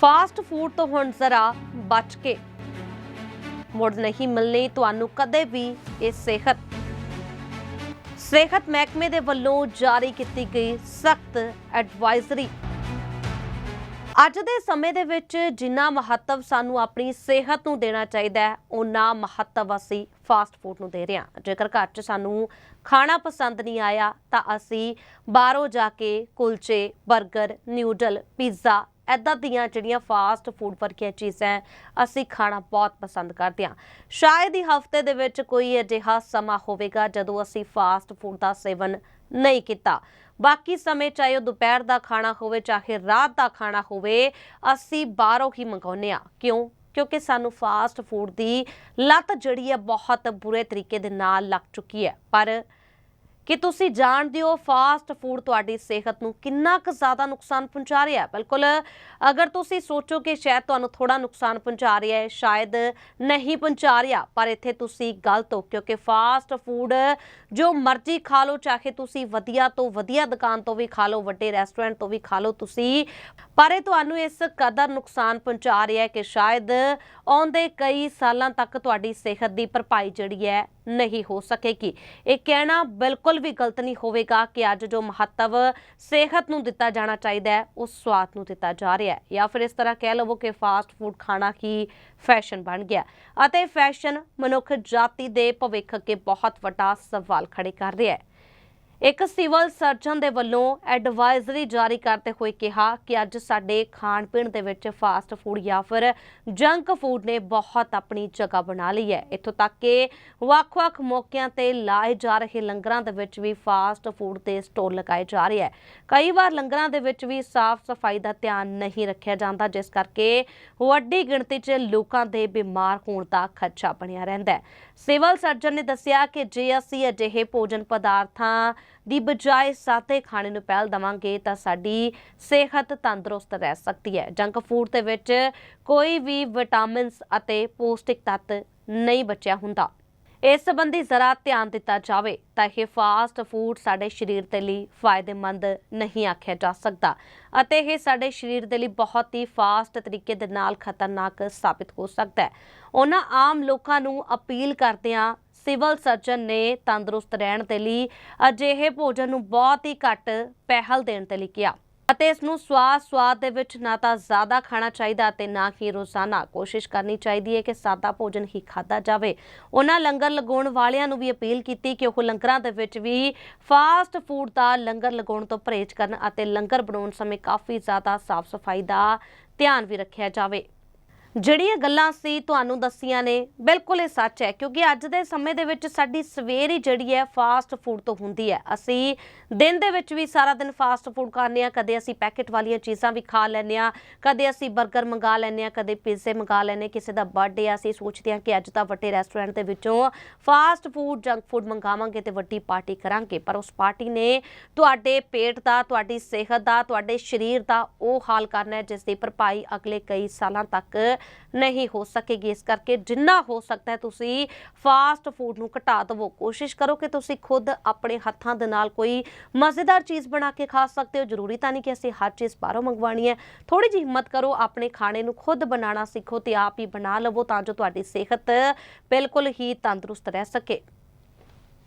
Fast food ਤੋਂ ਹੁਣ ਜ਼ਰਾ ਬਚ ਕੇ। ਮੁੜ ਨਹੀਂ ਮਿਲਣੀ ਤੁਹਾਨੂੰ ਕਦੇ ਵੀ ਇਹ ਸਿਹਤ। ਸਿਹਤ ਮਹਿਕਮੇ ਦੇ ਵੱਲੋਂ ਜਾਰੀ ਕੀਤੀ ਗਈ ਸਖਤ ਐਡਵਾਈਜ਼ਰੀ। ਅੱਜ ਦੇ ਸਮੇਂ ਦੇ ਵਿੱਚ ਜਿੰਨਾ ਮਹੱਤਵ ਸਾਨੂੰ ਆਪਣੀ ਸਿਹਤ ਨੂੰ ਦੇਣਾ ਚਾਹੀਦਾ ਹੈ ਉਨਾ ਮਹੱਤਵ ਅਸੀਂ ਫਾਸਟ ਫੂਡ ਨੂੰ ਦੇ ਰਹੇ ਹਾਂ। ਜੇਕਰ ਘਰ 'ਚ ਸਾਨੂੰ ਖਾਣਾ ਪਸੰਦ ਨਹੀਂ ਆਇਆ ਤਾਂ ਅਸੀਂ ਬਾਹਰੋਂ ਜਾ ਕੇ ਕੁਲਚੇ 버ਗਰ ਨਿਊਡਲ ਪੀਜ਼ਾ ਐਦਾਂ ਦੀਆਂ ਜਿਹੜੀਆਂ ਫਾਸਟ ਫੂਡ ਵਰਗੀਆਂ ਚੀਜ਼ਾਂ ਅਸੀਂ ਖਾਣਾ ਬਹੁਤ ਪਸੰਦ ਕਰਦੇ ਹਾਂ। ਸ਼ਾਇਦ ਹੀ ਹਫ਼ਤੇ ਦੇ ਵਿੱਚ ਕੋਈ ਅਜਿਹਾ ਸਮਾਂ ਹੋਵੇਗਾ ਜਦੋਂ ਅਸੀਂ ਫਾਸਟ ਫੂਡ ਦਾ ਸੇਵਨ ਨਹੀਂ ਕੀਤਾ। ਬਾਕੀ ਸਮੇਂ ਚਾਹੇ ਉਹ ਦੁਪਹਿਰ ਦਾ ਖਾਣਾ ਹੋਵੇ, ਚਾਹੇ ਰਾਤ ਦਾ ਖਾਣਾ ਹੋਵੇ, ਅਸੀਂ ਬਾਹਰੋਂ ਹੀ ਮੰਗਾਉਂਦੇ ਆ ਕਿਉਂ? ਕਿਉਂਕਿ ਸਾਨੂੰ ਫਾਸਟ ਫੂਡ ਦੀ ਲੱਤ ਜਿਹੜੀ ਹੈ ਬਹੁਤ ਬੁਰੇ ਤਰੀਕੇ ਦੇ ਨਾਲ ਲੱਗ ਚੁੱਕੀ ਹੈ। ਪਰ ਕਿ ਤੁਸੀਂ ਜਾਣਦੇ ਹੋ ਫਾਸਟ ਫੂਡ ਤੁਹਾਡੀ ਸਿਹਤ ਨੂੰ ਕਿੰਨਾ ਕੁ ਜ਼ਿਆਦਾ ਨੁਕਸਾਨ ਪਹੁੰਚਾ ਰਿਹਾ ਹੈ? ਬਿਲਕੁਲ, ਅਗਰ ਤੁਸੀਂ ਸੋਚੋ ਕਿ ਸ਼ਾਇਦ ਤੁਹਾਨੂੰ ਥੋੜਾ ਨੁਕਸਾਨ ਪਹੁੰਚਾ ਰਿਹਾ ਹੈ, ਸ਼ਾਇਦ ਨਹੀਂ ਪਹੁੰਚਾ ਰਿਹਾ, ਪਰ ਇੱਥੇ ਤੁਸੀਂ ਗਲਤ ਹੋ ਕਿਉਂਕਿ ਫਾਸਟ ਫੂਡ ਜੋ ਮਰਜ਼ੀ ਖਾ ਲਓ, ਚਾਹੇ ਤੁਸੀਂ ਵਧੀਆ ਤੋਂ ਵਧੀਆ ਦੁਕਾਨ ਤੋਂ ਵੀ ਖਾ ਲਓ, ਵੱਡੇ ਰੈਸਟੋਰੈਂਟ ਤੋਂ ਵੀ ਖਾ ਲਓ ਤੁਸੀਂ, ਪਰ ਇਹ ਤੁਹਾਨੂੰ ਇਸ ਕਦਰ ਨੁਕਸਾਨ ਪਹੁੰਚਾ ਰਿਹਾ ਹੈ ਕਿ ਸ਼ਾਇਦ ਆਉਂਦੇ ਕਈ ਸਾਲਾਂ ਤੱਕ ਤੁਹਾਡੀ ਸਿਹਤ ਦੀ ਭਰਪਾਈ ਜਿਹੜੀ ਹੈ ਨਹੀਂ ਹੋ ਸਕੇਗੀ। ਇਹ ਕਹਿਣਾ ਬਿਲਕੁਲ ਵੀ ਗਲਤ ਨਹੀਂ ਹੋਵੇਗਾ ਕਿ ਅੱਜ ਜੋ ਮਹੱਤਵ ਸਿਹਤ ਨੂੰ ਦਿੱਤਾ ਜਾਣਾ ਚਾਹੀਦਾ ਹੈ, ਉਹ ਸਵਾਦ ਨੂੰ ਦਿੱਤਾ ਜਾ ਰਿਹਾ ਹੈ। ਜਾਂ ਫਿਰ ਇਸ ਤਰ੍ਹਾਂ ਕਹਿ ਲਵੋ ਕਿ ਫਾਸਟ ਫੂਡ ਖਾਣਾ ਹੀ ਫੈਸ਼ਨ ਬਣ ਗਿਆ। ਅਤੇ ਫੈਸ਼ਨ ਮਨੁੱਖ ਜਾਤੀ ਦੇ ਭਵਿੱਖ ਅੱਗੇ ਬਹੁਤ ਵੱਡਾ ਸਵਾਲ ਖੜੇ ਕਰ ਰਿਹਾ ਹੈ। ਇੱਕ ਸਿਵਲ ਸਰਜਨ ਦੇ ਵੱਲੋਂ ਐਡਵਾਈਜ਼ਰੀ ਜਾਰੀ ਕਰਦੇ ਹੋਏ ਕਿਹਾ ਕਿ ਅੱਜ ਸਾਡੇ ਖਾਣ ਪੀਣ ਦੇ ਵਿੱਚ ਫਾਸਟ ਫੂਡ ਜਾਂ ਫਿਰ ਜੰਕ ਫੂਡ ਨੇ ਬਹੁਤ ਆਪਣੀ ਜਗ੍ਹਾ ਬਣਾ ਲਈ ਹੈ। ਇੱਥੋਂ ਤੱਕ ਕਿ ਵੱਖ-ਵੱਖ ਮੌਕਿਆਂ ਤੇ ਲਾਏ ਜਾ ਰਹੇ ਲੰਗਰਾਂ ਦੇ ਵਿੱਚ ਵੀ ਫਾਸਟ ਫੂਡ ਦੇ ਸਟੋਰ ਲਗਾਏ ਜਾ ਰਹੇ ਹੈ। ਕਈ ਵਾਰ ਲੰਗਰਾਂ ਦੇ ਵਿੱਚ ਵੀ ਸਾਫ਼ ਸਫ਼ਾਈ ਦਾ ਧਿਆਨ ਨਹੀਂ ਰੱਖਿਆ ਜਾਂਦਾ, ਜਿਸ ਕਰਕੇ ਵੱਡੀ ਗਿਣਤੀ 'ਚ ਲੋਕਾਂ ਦੇ ਬਿਮਾਰ ਹੋਣ ਦਾ ਖਦਸ਼ਾ ਬਣਿਆ ਰਹਿੰਦਾ ਹੈ। ਸਿਵਲ ਸਰਜਨ ਨੇ ਦੱਸਿਆ ਕਿ ਜੇ ਅਸੀਂ ਅਜਿਹੇ ਭੋਜਨ ਪਦਾਰਥਾਂ ਦੀ ਬਜਾਏ ਸਾਦੇ ਖਾਣੇ ਨੂੰ ਪਹਿਲ ਦਵਾਂਗੇ ਤਾਂ ਸਾਡੀ ਸਿਹਤ ਤੰਦਰੁਸਤ ਰਹਿ ਸਕਦੀ ਹੈ। ਜੰਕ ਫੂਡ ਦੇ ਵਿੱਚ ਕੋਈ ਵੀ ਵਿਟਾਮਿਨਸ ਅਤੇ ਪੌਸ਼ਟਿਕ ਤੱਤ ਨਹੀਂ ਬਚਿਆ ਹੁੰਦਾ। ਇਸ ਸੰਬੰਧੀ ਜ਼ਰਾ ਧਿਆਨ ਦਿੱਤਾ ਜਾਵੇ ਤਾਂ ਇਹ ਫਾਸਟ ਫੂਡ ਸਾਡੇ ਸਰੀਰ ਦੇ ਲਈ ਫਾਇਦੇਮੰਦ ਨਹੀਂ ਆਖਿਆ ਜਾ ਸਕਦਾ ਅਤੇ ਇਹ ਸਾਡੇ ਸਰੀਰ ਦੇ ਲਈ ਬਹੁਤ ਹੀ ਫਾਸਟ ਤਰੀਕੇ ਦੇ ਨਾਲ ਖਤਰਨਾਕ ਸਾਬਿਤ ਹੋ ਸਕਦਾ ਹੈ। ਉਹਨਾਂ ਆਮ ਲੋਕਾਂ ਨੂੰ ਅਪੀਲ ਕਰਦਿਆਂ ਸਿਵਲ ਸਰਜਨ ਨੇ ਤੰਦਰੁਸਤ ਰਹਿਣ ਦੇ ਲਈ ਅਜਿਹੇ ਭੋਜਨ ਨੂੰ ਬਹੁਤ ਹੀ ਘੱਟ ਪਹਿਲ ਦੇਣ ਤੇ ਲਈ ਕਿਹਾ। ਅਤੇ ਇਸ ਨੂੰ ਸਵਾਦ ਸਵਾਦ ਦੇ ਵਿੱਚ ਨਾ ਤਾਂ ਜ਼ਿਆਦਾ ਖਾਣਾ ਚਾਹੀਦਾ ਤੇ ਨਾ ਹੀ ਰੋਜ਼ਾਨਾ। ਕੋਸ਼ਿਸ਼ ਕਰਨੀ ਚਾਹੀਦੀ ਹੈ ਕਿ ਸਾਦਾ ਭੋਜਨ ਹੀ ਖਾਦਾ ਜਾਵੇ। ਉਹਨਾਂ ਲੰਗਰ ਲਗਾਉਣ ਵਾਲਿਆਂ ਨੂੰ ਵੀ ਅਪੀਲ ਕੀਤੀ ਕਿ ਉਹ ਲੰਗਰਾਂ ਦੇ ਵਿੱਚ ਵੀ ਫਾਸਟ ਫੂਡ ਦਾ ਲੰਗਰ ਲਗਾਉਣ ਤੋਂ ਪਰਹੇਜ਼ ਕਰਨ ਅਤੇ ਲੰਗਰ ਬਣਾਉਣ ਸਮੇਂ ਕਾਫੀ ਜ਼ਿਆਦਾ ਸਾਫ਼ ਸਫ਼ਾਈ ਦਾ ਧਿਆਨ ਵੀ ਰੱਖਿਆ ਜਾਵੇ। ਜਿਹੜੀਆਂ ਗੱਲਾਂ ਸੀ ਤੁਹਾਨੂੰ ਦੱਸੀਆਂ ਨੇ, ਬਿਲਕੁਲ ਇਹ ਸੱਚ ਹੈ, ਕਿਉਂਕਿ ਅੱਜ ਦੇ ਸਮੇਂ ਦੇ ਵਿੱਚ ਸਾਡੀ ਸਵੇਰ ਹੀ ਜਿਹੜੀ ਹੈ ਫਾਸਟ ਫੂਡ ਤੋਂ ਹੁੰਦੀ ਹੈ। ਅਸੀਂ ਦਿਨ ਦੇ ਵਿੱਚ ਵੀ ਸਾਰਾ ਦਿਨ ਫਾਸਟ ਫੂਡ ਖਾਂਦੇ ਆ ਕਦੇ ਅਸੀਂ ਪੈਕੇਟ ਵਾਲੀਆਂ ਚੀਜ਼ਾਂ ਵੀ ਖਾ ਲੈਂਦੇ ਆ ਕਦੇ ਅਸੀਂ 버ਗਰ ਮੰਗਾ ਲੈਂਦੇ ਆ ਕਦੇ ਪੀਜ਼ੇ ਮੰਗਾ ਲੈਂਦੇ ਕਿਸੇ ਦਾ ਬਰਥਡੇ ਆ, ਅਸੀਂ ਸੋਚਦੇ ਆ ਕਿ ਅੱਜ ਤਾਂ ਵੱਡੇ ਰੈਸਟੋਰੈਂਟ ਦੇ ਵਿੱਚੋਂ ਫਾਸਟ ਫੂਡ ਜੰਕ ਫੂਡ ਮੰਗਾਵਾਂਗੇ ਤੇ ਵੱਡੀ ਪਾਰਟੀ ਕਰਾਂਗੇ। ਪਰ ਉਸ ਪਾਰਟੀ ਨੇ ਤੁਹਾਡੇ ਪੇਟ ਦਾ, ਤੁਹਾਡੀ ਸਿਹਤ ਦਾ, ਤੁਹਾਡੇ ਸਰੀਰ ਦਾ ਉਹ ਹਾਲ ਕਰਨਾ ਹੈ, ਜਿਸ ਦੀ ਭਰਪਾਈ ਅਗਲੇ ਕਈ ਸਾਲਾਂ ਤੱਕ ਨਹੀਂ ਹੋ ਸਕੇਗੀ। ਇਸ ਕਰਕੇ ਜਿੰਨਾ ਹੋ ਸਕਦਾ ਹੈ ਤੁਸੀਂ ਫਾਸਟ ਫੂਡ ਨੂੰ ਘਟਾ ਦਿਵੋ। ਕੋਸ਼ਿਸ਼ ਕਰੋ ਕਿ ਤੁਸੀਂ ਖੁਦ ਆਪਣੇ ਹੱਥਾਂ ਦੇ ਨਾਲ ਕੋਈ ਮਜ਼ੇਦਾਰ ਚੀਜ਼ ਬਣਾ ਕੇ ਖਾ ਸਕਦੇ ਹੋ। ਜ਼ਰੂਰੀ ਤਾਂ ਨਹੀਂ ਕਿ ਅਸੀਂ ਹਰ ਚੀਜ਼ ਬਾਹਰੋਂ ਮੰਗਵਾਣੀ ਹੈ। ਥੋੜੀ ਜਿਹੀ ਹਿੰਮਤ ਕਰੋ, ਆਪਣੇ ਖਾਣੇ ਨੂੰ ਖੁਦ ਬਣਾਉਣਾ ਸਿੱਖੋ ਤੇ ਆਪ ਹੀ ਬਣਾ ਲਵੋ ਤਾਂ ਜੋ ਤੁਹਾਡੀ ਸਿਹਤ ਬਿਲਕੁਲ ਹੀ ਤੰਦਰੁਸਤ ਰਹਿ ਸਕੇ।